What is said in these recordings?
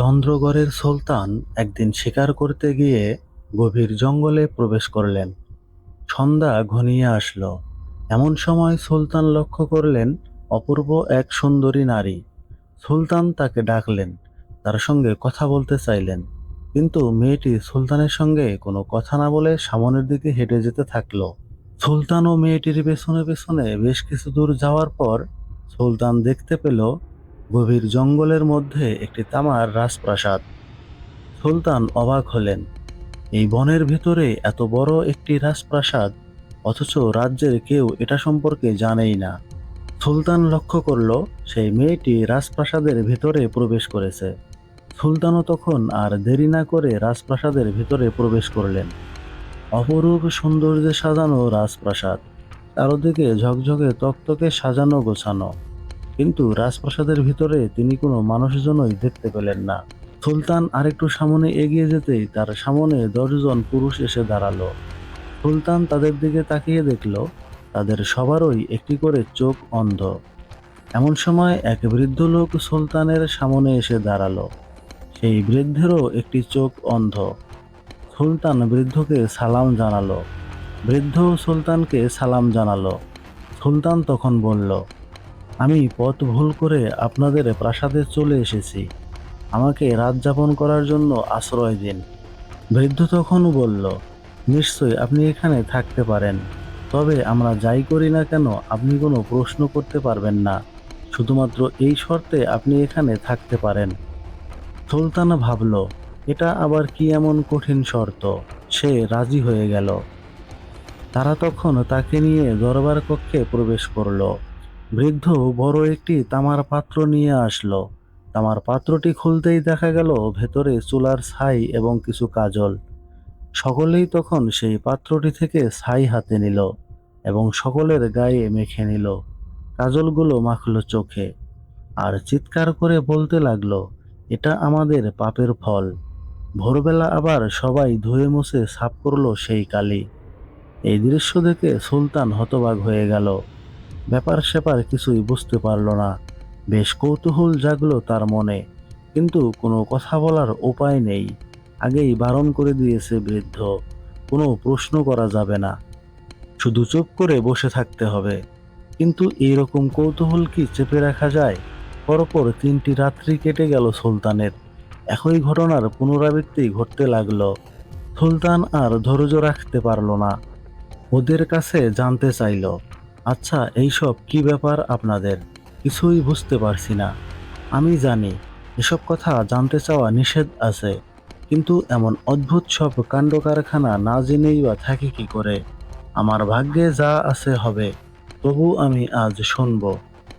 চন্দ্রগড়ের সুলতান একদিন শিকার করতে গিয়ে গভীর জঙ্গলে প্রবেশ করলেন। সন্ধ্যা ঘনিয়ে আসলো। এমন সময় সুলতান লক্ষ্য করলেন অপূর্ব এক সুন্দরী নারী। সুলতান তাকে ডাকলেন, তার সঙ্গে কথা বলতে চাইলেন। কিন্তু মেয়েটি সুলতানের সঙ্গে কোনো কথা না বলে সামনের দিকে হেঁটে যেতে থাকল। সুলতান ও মেয়েটির পেছনে পেছনে বেশ কিছু দূর যাওয়ার পর সুলতান দেখতে পেল গভীর জঙ্গলের মধ্যে একটি তামার রাজপ্রাসাদ। সুলতান অবাক হলেন, এই বনের ভেতরে এত বড় একটি রাজপ্রাসাদ? অথচ রাজ্যের কেউ এটা সম্পর্কে জানেই না। সুলতান লক্ষ্য করল, সেই মেয়েটি রাজপ্রাসাদের ভেতরে প্রবেশ করেছে। সুলতানও তখন আর দেরি না করে রাজপ্রাসাদের ভিতরে প্রবেশ করলেন। অপরূপ সৌন্দর্যে সাজানো রাজপ্রাসাদ, চারদিকে ঝকঝকে তকতকে সাজানো গোছানো। কিন্তু রাজপ্রাসাদের ভিতরে তিনি কোনো মানুষজনই দেখতে পেলেন না। সুলতান আরেকটু সামনে এগিয়ে যেতেই তার সামনে দশজন পুরুষ এসে দাঁড়াল। সুলতান তাদের দিকে তাকিয়ে দেখল, তাদের সবারই একটি করে চোখ অন্ধ। এমন সময় এক বৃদ্ধ লোক সুলতানের সামনে এসে দাঁড়াল। সেই বৃদ্ধেরও একটি চোখ অন্ধ। সুলতান বৃদ্ধকে সালাম জানালো। বৃদ্ধ সুলতানকে সালাম জানালো। সুলতান তখন বলল আমি পথ ভুল করে আপনাদের প্রাসাদে চলে এসেছি। আমাকে রাত যাপন করার জন্য আশ্রয় দিন। বৃদ্ধ তখন বলল নিশ্চয় আপনি এখানে থাকতে পারেন। তবে আমরা যাই করি না কেন আপনি কোনো প্রশ্ন করতে পারবেন না। শুধুমাত্র এই শর্তে আপনি এখানে থাকতে পারেন। সুলতান ভাবল, এটা আবার কি এমন কঠিন শর্ত? সে রাজি হয়ে গেল। তারা তখন তাকে নিয়ে দরবার কক্ষে প্রবেশ করল। বৃদ্ধ বড় একটি তামার পাত্র নিয়ে আসলো। তামার পাত্রটি খুলতেই দেখা গেল ভেতরে চুলার ছাই এবং কিছু কাজল। সকলেই তখন সেই পাত্রটি থেকে ছাই হাতে নিল এবং সকলের গায়ে মেখে নিল। কাজলগুলো মাখল চোখে আর চিৎকার করে বলতে লাগল, এটা আমাদের পাপের ফল। ভোরবেলা আবার সবাই ধুয়ে মুছে সাফ করল সেই কালি। এই দৃশ্য দেখে সুলতান হতবাক হয়ে গেল। ব্যাপার স্যাপার কিছুই বুঝতে পারল না। বেশ কৌতূহল জাগলো তার মনে, কিন্তু কোনো কথা বলার উপায় নেই। আগেই বারণ করে দিয়েছে বৃদ্ধ, কোনো প্রশ্ন করা যাবে না। শুধু চুপ করে বসে থাকতে হবে। কিন্তু এইরকম কৌতূহল কি চেপে রাখা যায়? পরপর তিনটি রাত্রি কেটে গেল সুলতানের। একই ঘটনার পুনরাবৃত্তি ঘটতে লাগল। সুলতান আর ধৈর্য রাখতে পারল না। ওদের কাছে জানতে চাইল আচ্ছা এইসব কি ব্যাপার আপনাদের? কিছুই বুঝতে পারছি না। আমি জানি, এসব কথা জানতে চাওয়া নিষেধ আছে, কিন্তু এমন অদ্ভুত সব কাণ্ড কারখানা না জেনেই বা থাকি কি করে? আমার ভাগ্যে যা আছে হবে, তবু আমি আজ শুনব।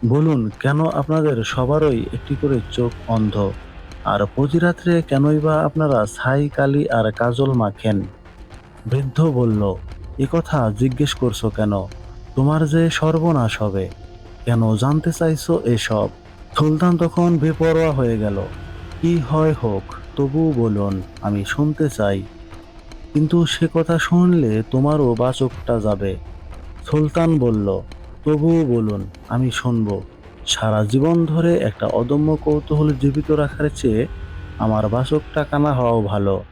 বলুন, কেন আপনাদের সবারই একটি করে চোখ অন্ধ? আর প্রতিরাত্রে কেনই বা আপনারা ছাই, কালি আর কাজল মাখেন? বৃদ্ধ বলল কথা জিজ্ঞেস করছ কেন? তোমার যে সর্বনাশ হবে, কেন জানতে চাইছো এসব? সুলতান তখন বেপরোয়া হয়ে গেল। কি হয় হোক তবু বলুন, আমি শুনতে চাই। কিন্তু সে কথা শুনলে তোমারও বাচকটা যাবে। সুলতান বলল, তবুও বলুন, আমি শুনব। সারা জীবন ধরে একটা অদম্য কৌতূহল জীবিত রাখার চেয়ে আমার বাচকটা কানা হওয়াও ভালো।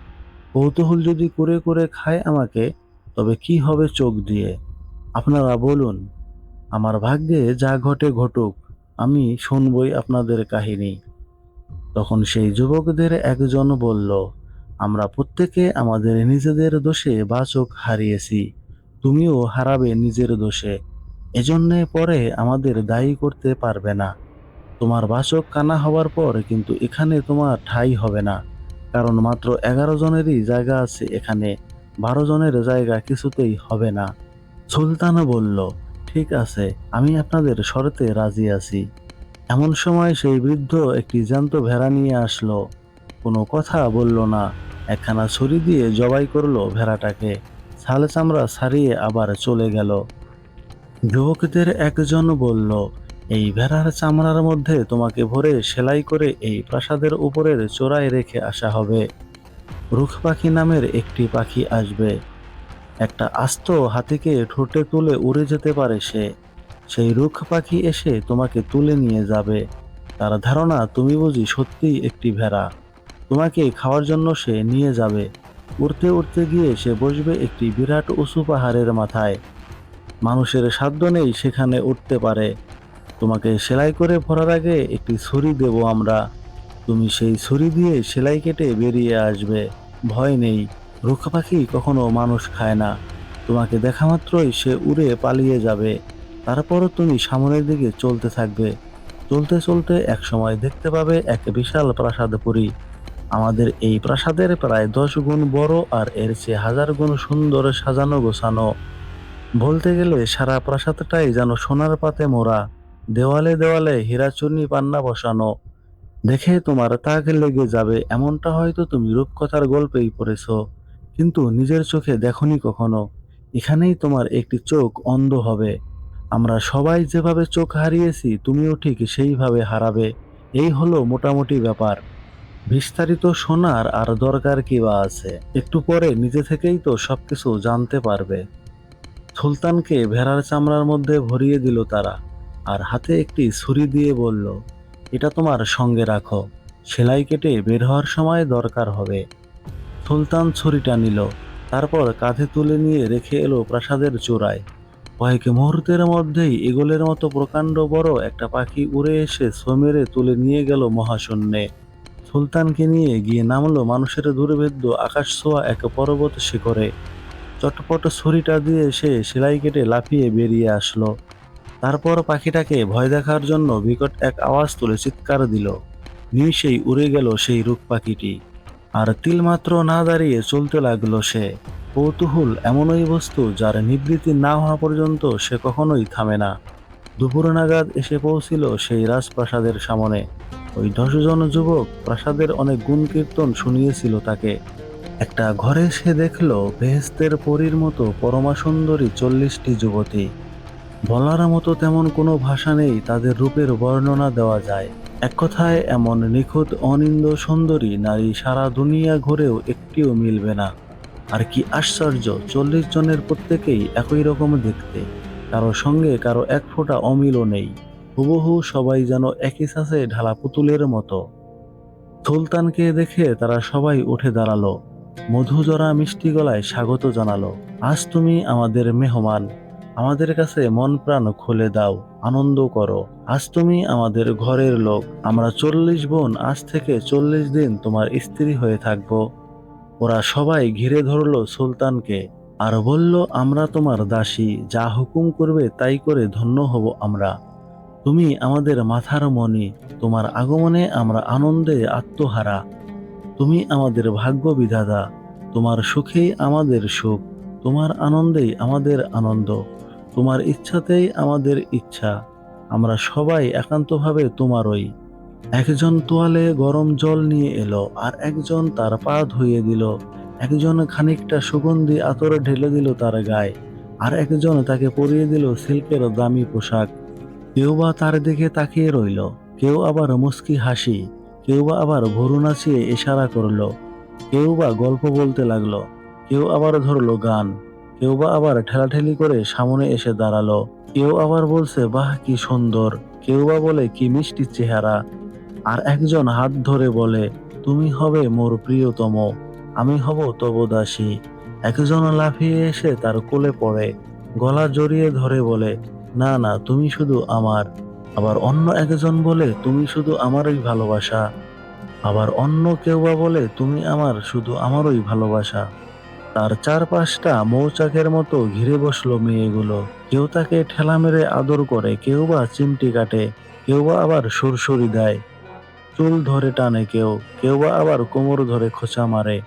কৌতূহল যদি করে করে খায় আমাকে, তবে কি হবে চোখ দিয়ে? আপনারা বলুন, আমার ভাগ্যে যা ঘটে ঘটুক, আমি শুনবই আপনাদের কাহিনী। তখন সেই যুবকদের একজন বলল, আমরা প্রত্যেকে আমাদের নিজেদের দোষে বাচক হারিয়েছি, তুমিও হারাবে নিজের দোষে। এজন্যে পরে আমাদের দায়ী করতে পারবে না। তোমার বাচক কানা হওয়ার পর কিন্তু এখানে তোমার ঠাই হবে না। কারণ মাত্র এগারো জনেরই জায়গা আছে এখানে, বারো জনের জায়গা কিছুতেই হবে না। সুলতান বলল, ঠিক আছে, আমি আপনাদের শরতে রাজি আছি। এমন সময় সেই বৃদ্ধ একটি জ্যান্ত ভেড়া নিয়ে আসলো। কোনো কথা বলল না, একখানা ছুরি দিয়ে জবাই করল ভেড়াটাকে। ছাল চামড়া ছাড়িয়ে আবার চলে গেল। যুবকদের একজন বলল, এই ভেড়ার চামড়ার মধ্যে তোমাকে ভরে সেলাই করে এই প্রাসাদের উপরের চোরায় রেখে আসা হবে। রুখ পাখি নামের একটি পাখি আসবে। একটা আস্ত হাতিকে ঠোঁটে তুলে উড়ে যেতে পারে সে। সেই রুখ পাখি এসে তোমাকে তুলে নিয়ে যাবে। তার ধারণা তুমি বুঝি সত্যিই একটি ভেড়া। তোমাকে খাওয়ার জন্য সে নিয়ে যাবে। উড়তে উড়তে গিয়ে সে বসবে একটি বিরাট উঁচু পাহাড়ের মাথায়। মানুষের সাধ্য নেই সেখানে উঠতে পারে। তোমাকে সেলাই করে ভরার আগে একটি ছুরি দেব আমরা। তুমি সেই ছুরি দিয়ে সেলাই কেটে বেরিয়ে আসবে। ভয় নেই। রুক্ষ পাখি কখনো মানুষ খায় না। তোমাকে দেখা মাত্রই সে উড়ে পালিয়ে যাবে। তারপরও তুমি সামনের দিকে চলতে থাকবে। চলতে চলতে এক সময় দেখতে পাবে এক বিশাল প্রাসাদপুরী আমাদের এই প্রাসাদের প্রায় দশ গুণ বড় আর এর চেয়ে হাজার গুণ সুন্দর সাজানো গোছানো। বলতে গেলে সারা প্রাসাদটাই যেন সোনার পাতে মোড়া। দেওয়ালে দেওয়ালে হীরাচূর্ণি পান্না বসানো। দেখে তোমার তাক লেগে যাবে, এমনটা হয়তো তুমি রূপকথার গল্পেই পড়েছ। কিন্তু নিজের চোখে দেখনি কখনো। এখানেই তোমার একটি চোখ অন্ধ হবে। আমরা সবাই যেভাবে চোখ হারিয়েছি, তুমিও ঠিক সেইভাবে হারাবে। এই হলো মোটামুটি ব্যাপার। বিস্তারিত শোনার আর দরকার কি বা আছে? একটু পরে নিজে থেকেই তো সব কিছু জানতে পারবে। সুলতানকে ভেড়ার চামড়ার মধ্যে ভরিয়ে দিল তারা আর হাতে একটি ছুরি দিয়ে বলল, এটা তোমার সঙ্গে রাখো। সেলাই কেটে বের হওয়ার সময় দরকার হবে। সুলতান ছুরিটা নিল, তারপর কাঁধে তুলে নিয়ে রেখে এলো প্রাসাদের চূড়ায়। কয়েক মুহূর্তের মধ্যেই এগোলের মতো প্রকাণ্ড বড় একটা পাখি উড়ে এসে সোমেরে তুলে নিয়ে গেল মহাশূন্যে। সুলতানকে নিয়ে গিয়ে নামলো মানুষের দুর্ভেদ্য আকাশ ছোঁয়া এক পর্বত শিখরে। চটপট ছুরিটা দিয়ে সে সেলাই কেটে লাফিয়ে বেরিয়ে আসলো। তারপর পাখিটাকে ভয় দেখার জন্য বিকট এক আওয়াজ তুলে চিৎকার দিল। নিমিষেই উড়ে গেল সেই রূপ পাখিটি। আর তিলমাত্র না দাঁড়িয়ে চলতে লাগল সে। কৌতূহল এমনই বস্তু যার নিবৃত্তি না হওয়া পর্যন্ত সে কখনোই থামে না। দুপুর নাগাদ এসে পৌঁছিল সেই রাজপ্রাসাদের সামনে। ওই দশজন যুবক প্রাসাদের অনেক গুণ কীর্তন শুনিয়েছিল তাকে। একটা ঘরে সে দেখল বেহেস্তের পরীর মতো পরমা সুন্দরী চল্লিশটি যুবতী। বলার মতো তেমন কোনো ভাষা নেই তাদের রূপের বর্ণনা দেওয়া যায়। এক কথায় এমন নিখুঁত, অনিন্দ, সুন্দরী নারী সারা দুনিয়া ঘুরেও একটিও মিলবে না। আর কি আশ্চর্য, চল্লিশ জনের প্রত্যেকেই একই রকম দেখতে। কারও সঙ্গে কারও এক ফোঁটা অমিলও নেই। হুবহু সবাই যেন একই সাথে ঢালা পুতুলের মতো। সুলতানকে দেখে তারা সবাই উঠে দাঁড়াল। মধুজরা মিষ্টি গলায় স্বাগত জানালো, আজ তুমি আমাদের মেহমান। আমাদের কাছে মন প্রাণ খুলে দাও, আনন্দ করো। আজ তুমি আমাদের ঘরের লোক। আমরা চল্লিশ বোন, আজ থেকে চল্লিশ দিন তোমার স্ত্রী হয়ে থাকব। ওরা সবাই ঘিরে ধরলো সুলতানকে আর বলল, আমরা তোমার দাসী, যা হুকুম করবে তাই করে ধন্য হব আমরা। তুমি আমাদের মাথার মণি, তোমার আগমনে আমরা আনন্দে আত্মহারা। তুমি আমাদের ভাগ্য বিধাতা, তোমার সুখেই আমাদের সুখ, তোমার আনন্দেই আমাদের আনন্দ। তোমার ইচ্ছাতেই আমাদের ইচ্ছা। আমরা সবাই একান্তভাবে তোমারই। একজন তোয়ালে গরম জল নিয়ে এলো, আর একজন তার পা ধুয়ে দিল। একজন খানিকটা সুগন্ধি আতর ঢেলে দিল তার গায়ে, আর একজন তাকে পরিয়ে দিল সিল্কের দামি পোশাক। কেউ বা তার দিকে তাকিয়ে রইল, কেউ আবার মুস্কি হাসি, কেউ বা আবার ভরু নাচিয়ে ইশারা করল, কেউ বা গল্প বলতে লাগল, কেউ আবার ধরলো গান। কেউ বা আবার ঠেলাঠেলি করে সামনে এসে দাঁড়াল। কেউ আবার বলছে, বাহ, কি সুন্দর। কেউ বা বলে, কি মিষ্টি চেহারা। আর একজন হাত ধরে বলে, তুমি হবে মোর প্রিয়তম, আমি হব তব দাসী। একজন লাফিয়ে এসে তার কোলে পড়ে, গলা জড়িয়ে ধরে বলে, না না, তুমি শুধু আমার। আবার অন্য একজন বলে, তুমি শুধু আমারই ভালোবাসা। আবার অন্য কেউ বা বলে, তুমি আমার, শুধু আমারই ভালোবাসা। তার চারপাশটা মৌচাকের মতো ঘিরে বসল মেয়েগুলো। কেউ তাকে ঠেলা মেরে আদর করে, কেউ বা চিমটি কাটে, কেউ বা আবার সুরসুরি দেয়। চুল ধরে টানে কেউ কেউ বা আবার কোমর ধরে খোঁচা মারে।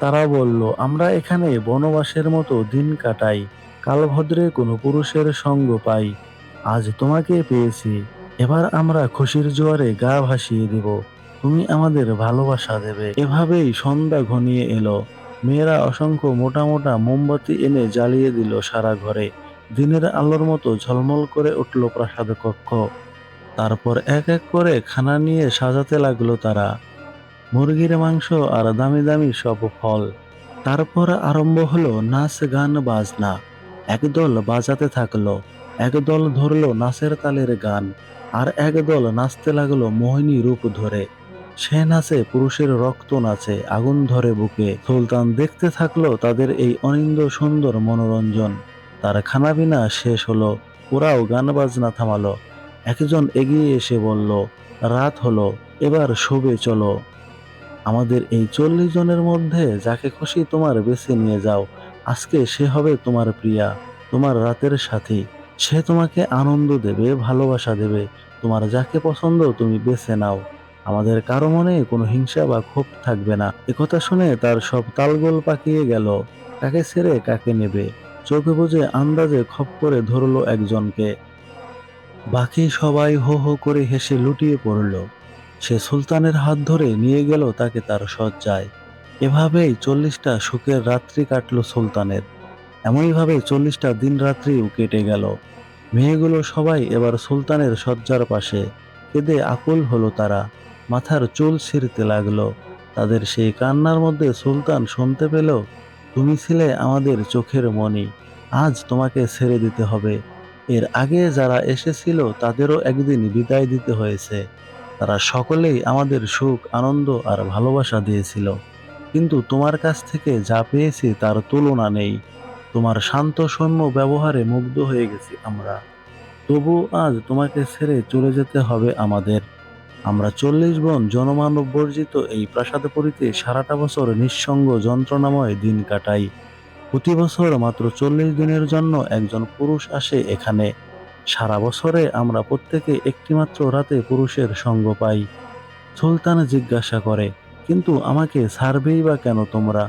তারা বলল, আমরা এখানে বনবাসের মতো দিন কাটাই, কালভদ্রে কোনো পুরুষের সঙ্গ পাই। আজ তোমাকে পেয়েছি, এবার আমরা খুশির জোয়ারে গা ভাসিয়ে দেব। তুমি আমাদের ভালোবাসা দেবে। এভাবেই সন্ধ্যা ঘনিয়ে এলো। মেয়েরা অসংখ্য মোটা মোটা মোমবাতি এনে জ্বালিয়ে দিল সারা ঘরে। দিনের আলোর মতো ঝলমল করে উঠল প্রাসাদ কক্ষ। তারপর এক এক করে খানা নিয়ে সাজাতে লাগল তারা। মুরগির মাংস আর দামি দামি সব ফল। তারপর আরম্ভ হলো নাচ, গান, বাজনা। একদল বাজাতে থাকল, একদল ধরলো নাচের তালের গান, আর একদল নাচতে লাগল মোহিনী রূপ ধরে। সে নাচে পুরুষের রক্ত নাচে আগুন ধরে বুকে। সুলতান দেখতে থাকল তাদের এই অনিন্দ সুন্দর মনোরঞ্জন। তার খানাপিনা শেষ হলো, ওরাও গান বাজনা থামালো। একজন এগিয়ে এসে বলল, রাত হলো, এবার শোবে চলো। আমাদের এই চল্লিশ জনের মধ্যে যাকে খুশি তোমার বেছে নিয়ে যাও। আজকে সে হবে তোমার প্রিয়া, তোমার রাতের সাথী। সে তোমাকে আনন্দ দেবে, ভালোবাসা দেবে। তোমার যাকে পছন্দ তুমি বেছে নাও। আমাদের কারও মনে কোনো হিংসা বা ক্ষোভ থাকবে না। একথা শুনে তার সব তালগোল পাকিয়ে গেল। কাকে ছেড়ে কাকে নেবে? চোখে বুঝে আন্দাজে খপ করে ধরলো একজনকে। বাকি সবাই হো হো করে হেসে লুটিয়ে পড়ল। সে সুলতানের হাত ধরে নিয়ে গেল তাকে তার শয্যায়। এভাবেই চল্লিশটা সুখের রাত্রি কাটল সুলতানের। এমনইভাবে চল্লিশটা দিন রাত্রিও কেটে গেল। মেয়েগুলো সবাই এবার সুলতানের শয্যার পাশে। কেঁদে আকুল হলো তারা। মাথার চুল ছিঁড়তে লাগল। তাদের সেই কান্নার মধ্যে সুলতান শুনতে পেল, তুমি ছিলে আমাদের চোখের মণি, আজ তোমাকে ছেড়ে দিতে হবে। এর আগে যারা এসেছিল তাদেরও একদিন বিদায় দিতে হয়েছে। তারা সকলেই আমাদের সুখ, আনন্দ আর ভালোবাসা দিয়েছিল। কিন্তু তোমার কাছ থেকে যা পেয়েছি তার তুলনা নেই। তোমার শান্ত সৌম্য ব্যবহারে মুগ্ধ হয়ে গেছি আমরা। তবু আজ তোমাকে ছেড়ে চলে যেতে হবে আমাদের। আমরা চল্লিশ বোন জনমানব বর্জিত এই প্রাসাদপুরীতে সারাটা বছর নিঃসঙ্গ যন্ত্রণাময় দিন কাটাই। প্রতি বছর মাত্র চল্লিশ দিনের জন্য একজন পুরুষ আসে এখানে। সারা বছরে আমরা প্রত্যেকে একটিমাত্র রাতে পুরুষের সঙ্গ পাই। সুলতান জিজ্ঞাসা করে, কিন্তু আমাকে ছাড়বেই বা কেন তোমরা?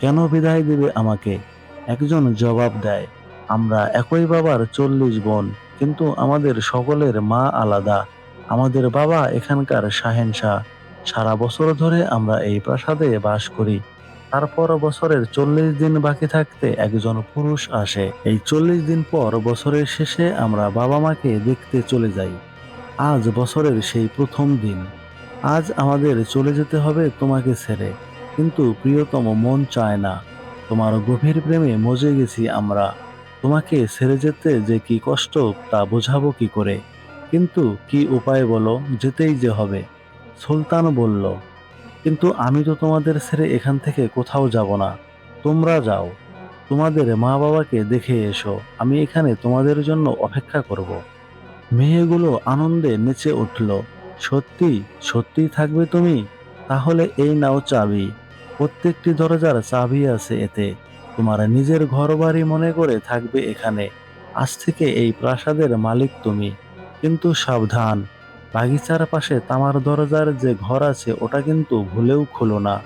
কেন বিদায় দেবে আমাকে? একজন জবাব দেয়, আমরা একই বাবার চল্লিশ বোন, কিন্তু আমাদের সকলের মা আলাদা। আমাদের বাবা এখানকার শাহেনশাহ। সারা বছর ধরে আমরা এই প্রাসাদে বাস করি। তারপর বছরের চল্লিশ দিন বাকি থাকতে একজন পুরুষ আসে। এই চল্লিশ দিন পর বছরের শেষে আমরা বাবা মাকে দেখতে চলে যাই। আজ বছরের সেই প্রথম দিন। আজ আমাদের চলে যেতে হবে তোমাকে ছেড়ে। কিন্তু প্রিয়তম মন চায় না। তোমার গভীর প্রেমে মজে গেছি আমরা। তোমাকে ছেড়ে যেতে যে কি কষ্ট তা বোঝাবো কি করে? কিন্তু কি উপায় বলো, যেতেই যে হবে। সুলতান বলল, কিন্তু আমি তো তোমাদের ছেড়ে এখান থেকে কোথাও যাব না। তোমরা যাও। তোমাদের মা বাবাকে দেখে এসো। আমি এখানে তোমাদের জন্য অপেক্ষা করব। মেয়েগুলো আনন্দে নেচে উঠল, সত্যি সত্যি থাকবে তুমি? তাহলে এই নাও চাবি। প্রত্যেকটি দরজার চাবি আছে এতে। তোমার নিজের ঘর বাড়ি মনে করে থাকবে এখানে। আজ থেকে এই প্রাসাদের মালিক তুমি। কিন্তু সাবধান। বাগিচার পাশে তামার দরজার যে ঘর আছে, ওটা কিন্তু ভুলেও খোলো না।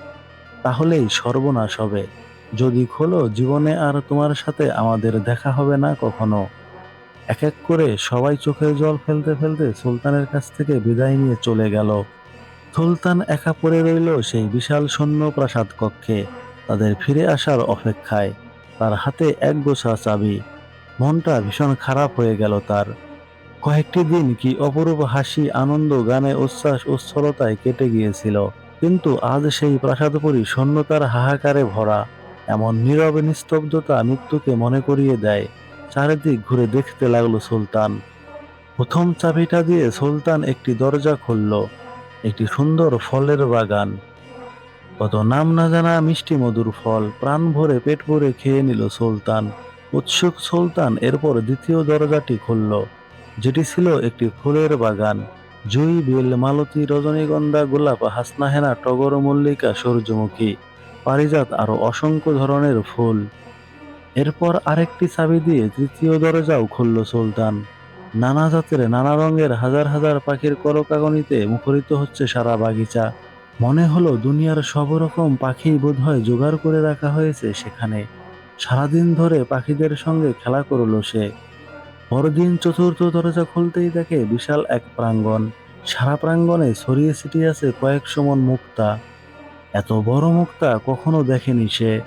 তাহলেই সর্বনাশ হবে। যদি খোলো, জীবনে আর তোমার সাথে আমাদের দেখা হবে না কখনো। এক এক করে সবাই চোখের জল ফেলতে ফেলতে সুলতানের কাছ থেকে বিদায় নিয়ে চলে গেল। সুলতান একা পড়ে রইল সেই বিশাল সৈন্য প্রাসাদ কক্ষে। তাদের ফিরে আসার অপেক্ষায়। তার হাতে এক গোছা চাবি। মনটা ভীষণ খারাপ হয়ে গেল তার। কয়েকটি দিন কি অপরূপ হাসি, আনন্দ, গানে উচ্ছ্বাস, উচ্ছলতায় কেটে গিয়েছিল। কিন্তু আজ সেই প্রাসাদপুরী শূন্যতার হাহাকারে ভরা, এমন নীরব নিস্তব্ধতা মৃত্যুকে মনে করিয়ে দেয়। চারিদিক ঘুরে দেখতে লাগল সুলতান। প্রথম চাবিটা দিয়ে সুলতান একটি দরজা খুলল, একটি সুন্দর ফলের বাগান। কত নাম না জানা মিষ্টি মধুর ফল, প্রাণ ভরে পেট ভরে খেয়ে নিল সুলতান। উৎসুক সুলতান এরপর দ্বিতীয় দরজাটি খুলল। যেটি ছিল একটি ফুলের বাগান। জুই বিল মালতী, রজনীগন্ধা, গোলাপ হাসনাহেনা টগর, মল্লিকা, সূর্যমুখী, পারিজাত আরও অসংখ্য ধরনের ফুল। এরপর আরেকটি চাবি দিয়ে তৃতীয় দরজাও খুলল সুলতান। নানা জাতের, নানা রঙের, হাজার হাজার পাখির কলকাগনিতে মুখরিত হচ্ছে সারা বাগিচা। মনে হলো দুনিয়ার সব রকম পাখি বোধহয় জোগাড় করে রাখা হয়েছে সেখানে। সারাদিন ধরে পাখিদের সঙ্গে খেলা করল সে। পরদিন চতুর্থ দরজা খুলতেই দেখে বিশাল এক প্রাঙ্গণ। সারা প্রাঙ্গণে ছড়িয়ে ছিটিয়ে আছে কয়েক সমন মুক্তা। এত বড় মুক্তা কখনো দেখেনি সে।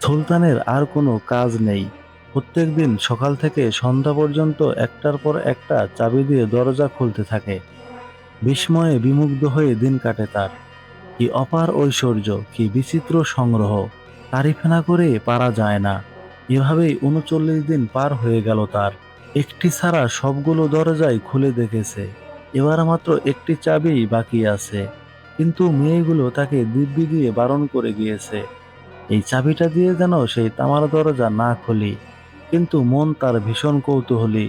সুলতানের আর কোনো কাজ নেই। প্রত্যেক দিন সকাল থেকে সন্ধ্যা পর্যন্ত একটার পর একটা চাবি দিয়ে দরজা খুলতে থাকে। বিস্ময়ে বিমুগ্ধ হয়ে দিন কাটে তার। কি অপার ঐশ্বর্য, কি বিচিত্র সংগ্রহ। তারিফ না করে পারা যায় না। এভাবেই উনচল্লিশ দিন পার হয়ে গেল তার। একটি ছাড়া সবগুলো দরজাই খুলে দেখেছে। এবার মাত্র একটি চাবিই বাকি আছে। কিন্তু মেয়েগুলো তাকে দিব্যি দিয়ে বারণ করে গিয়েছে। এই চাবিটা দিয়ে যেন সেই তামার দরজা না খুলি, কিন্তু মন তার ভীষণ কৌতূহলী।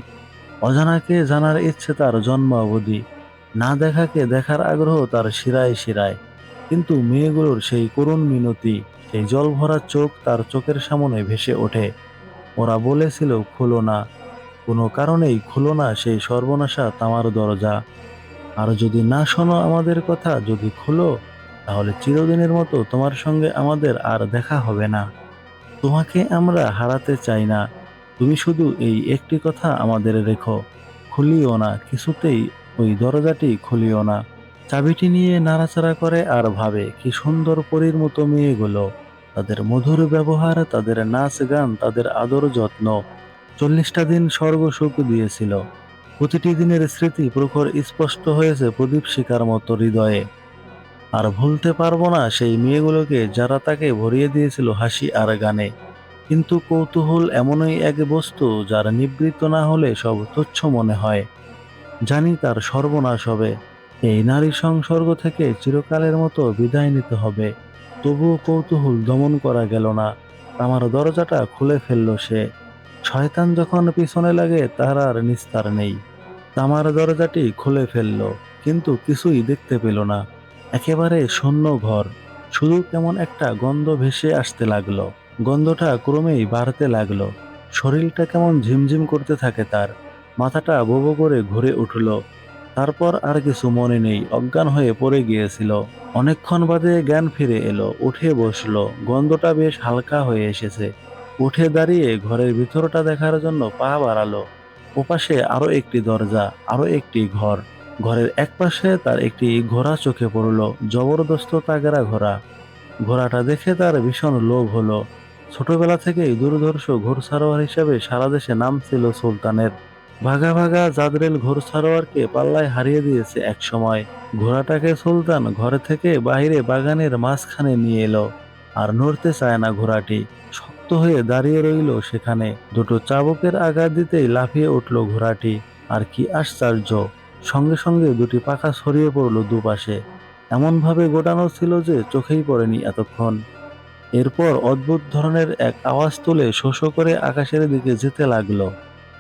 অজানাকে জানার ইচ্ছে তার জন্ম অবধি না দেখাকে দেখার আগ্রহ তার শিরায় শিরায়। কিন্তু মেয়েগুলোর সেই করুণ মিনতি, সেই জল ভরা চোখ তার চোখের সামনে ভেসে ওঠে। ওরা বলেছিল, খুলো না। কোনো কারণেই খুলো না সেই সর্বনাশা তামার দরজা। আর যদি না শোনো আমাদের কথা, যদি খুলো, তাহলে চিরদিনের মতো তোমার সঙ্গে আমাদের আর দেখা হবে না। তোমাকে আমরা হারাতে চাই না। তুমি শুধু এই একটি কথা আমাদের রেখো। খুলিও না, কিছুতেই ওই দরজাটি খুলিও না। চাবিটি নিয়ে নাড়াচাড়া করে আর ভাবে, কি সুন্দর পরীর মতো মেয়েগুলো। তাদের মধুর ব্যবহার, তাদের নাচ গান, তাদের আদর যত্ন। চল্লিশটা দিন স্বর্গ সুখ দিয়েছিল। প্রতিটি দিনের স্মৃতি প্রখর স্পষ্ট হয়েছে প্রদীপ শিকার মতো হৃদয়ে। আর ভুলতে পারব না সেই মেয়েগুলোকে যারা তাকে ভরিয়ে দিয়েছিল হাসি আর গানে। কিন্তু কৌতূহল এমনই এক বস্তু যার নিবৃত্ত না হলে সব তুচ্ছ মনে হয়। জানি তার সর্বনাশ হবে। এই নারী সংসর্গ থেকে চিরকালের মতো বিদায় নিতে হবে। তবুও কৌতূহল দমন করা গেল না। আমার দরজাটা খুলে ফেলল সে। শয়তান যখন পিছনে লাগে তার আর নিস্তার নেই। তামার দরজাটি খুলে ফেলল, কিন্তু কিছুই দেখতে পেল না। একেবারে শূন্য ঘর, শুধু কেমন একটা গন্ধ ভেসে আসতে লাগল। গন্ধটা ক্রমেই বাড়তে লাগল। শরীরটা কেমন ঝিমঝিম করতে থাকে তার। মাথাটা বোবো করে ঘুরে উঠল। তারপর আর কিছু মনে নেই, অজ্ঞান হয়ে পড়ে গিয়েছিল। অনেকক্ষণ বাদে জ্ঞান ফিরে এলো, উঠে বসল। গন্ধটা বেশ হালকা হয়ে এসেছে। উঠে দাঁড়িয়ে ঘরের ভিতরটা দেখার জন্য পা বাড়ালো। ওপাশে আরও একটি দরজা আরও একটি ঘর। ঘরের এক পাশে তার একটি ঘোড়া চোখে পড়ল, জবরদস্ত তাগেরা ঘোড়া। ঘোড়াটা দেখে তার ভীষণ লোভ হলো। ছোটবেলা থেকেই দূরদর্শ ঘোড়সারোয়ার হিসেবে সারা দেশে নাম ছিল সুলতানের। ভাগা ভাগা জাদরেল ঘোড়সারোয়ারকে পাল্লায় হারিয়ে দিয়েছে এক সময় ঘোড়াটাকে সুলতান ঘরে থেকে বাইরে বাগানের মাঝখানে নিয়ে এলো। আর নড়তে চায় না ঘোড়াটি। হয়ে দাঁড়িয়ে রইল সেখানে। দুটো চাবুকের আঘাত দিতেই লাফিয়ে উঠল ঘোড়াটি। আর কি আশ্চর্য! সঙ্গে সঙ্গে দুটি পাখা ছড়িয়ে পড়ল দুপাশে। এমনভাবে গোটানো ছিল যে চোখেই পড়েনি এতক্ষণ। এরপর অদ্ভুত ধরনের এক আওয়াজ তুলে শোষ করে আকাশের দিকে যেতে লাগল।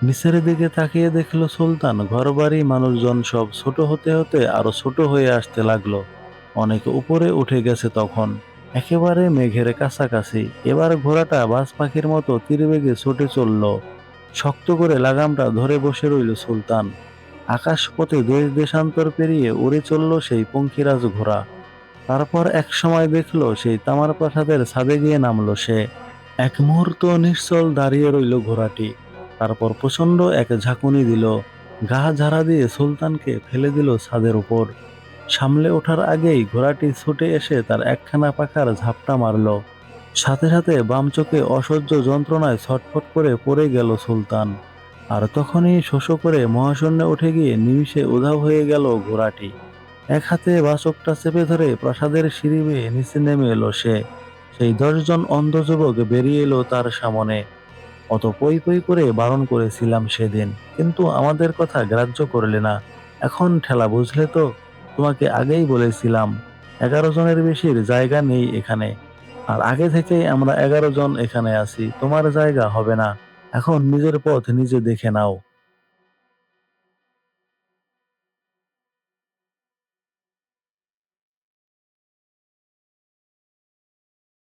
নিচের দিকে তাকিয়ে দেখল সুলতান, ঘরবাড়ি মানুষজন সব ছোট হতে হতে আরও ছোট হয়ে আসতে লাগল। অনেক উপরে উঠে গেছে তখন। একেবারে মেঘের কাছাকাছি। এবার ঘোড়াটা বাজ পাখির মতো তীরবেগে ছুটে চলল। শক্ত করে লাগামটা ধরে বসে রইল সুলতান। আকাশ পথে দেশ দেশান্তর পেরিয়ে উড়ে চলল সেই পঙ্খিরাজ ঘোড়া। তারপর এক সময় দেখল সেই তামার প্রাসাদের ছাদে গিয়ে নামল সে। এক মুহূর্ত নিশ্চল দাঁড়িয়ে রইল ঘোড়াটি। তারপর প্রচণ্ড এক ঝাঁকুনি দিল। গা ঝাড়া দিয়ে সুলতানকে ফেলে দিল ছাদের উপর। সামলে ওঠার আগেই ঘোড়াটি ছুটে এসে তার একখানা পাখার ঝাপটা মারল। সাথে সাথে বাম চোখে অসহ্য যন্ত্রণায় ছটফট করে পড়ে গেল সুলতান। আর তখনই শোষ করে মহাশূন্যে উঠে গিয়ে নিমিষে উধাও হয়ে গেল ঘোড়াটি। এক হাতে বাচকটা চেপে ধরে প্রাসাদের সিঁড়ি বেয়ে নিচে নেমে এলো সে। সেই দশজন অন্ধ যুবক বেরিয়ে এলো তার সামনে। অত পই পই করে বারণ করেছিলাম সেদিন, কিন্তু আমাদের কথা গ্রাহ্য করলে না। এখন ঠেলা বুঝলে তো? তোমাকে আগেই বলেছিলাম, এগারো জনের বেশির জায়গা নেই এখানে। আর আগে থেকেই আমরা এগারো জন এখানে আছি, তোমার জায়গা হবে না। এখন নিজের পথ নিজে দেখে নাও।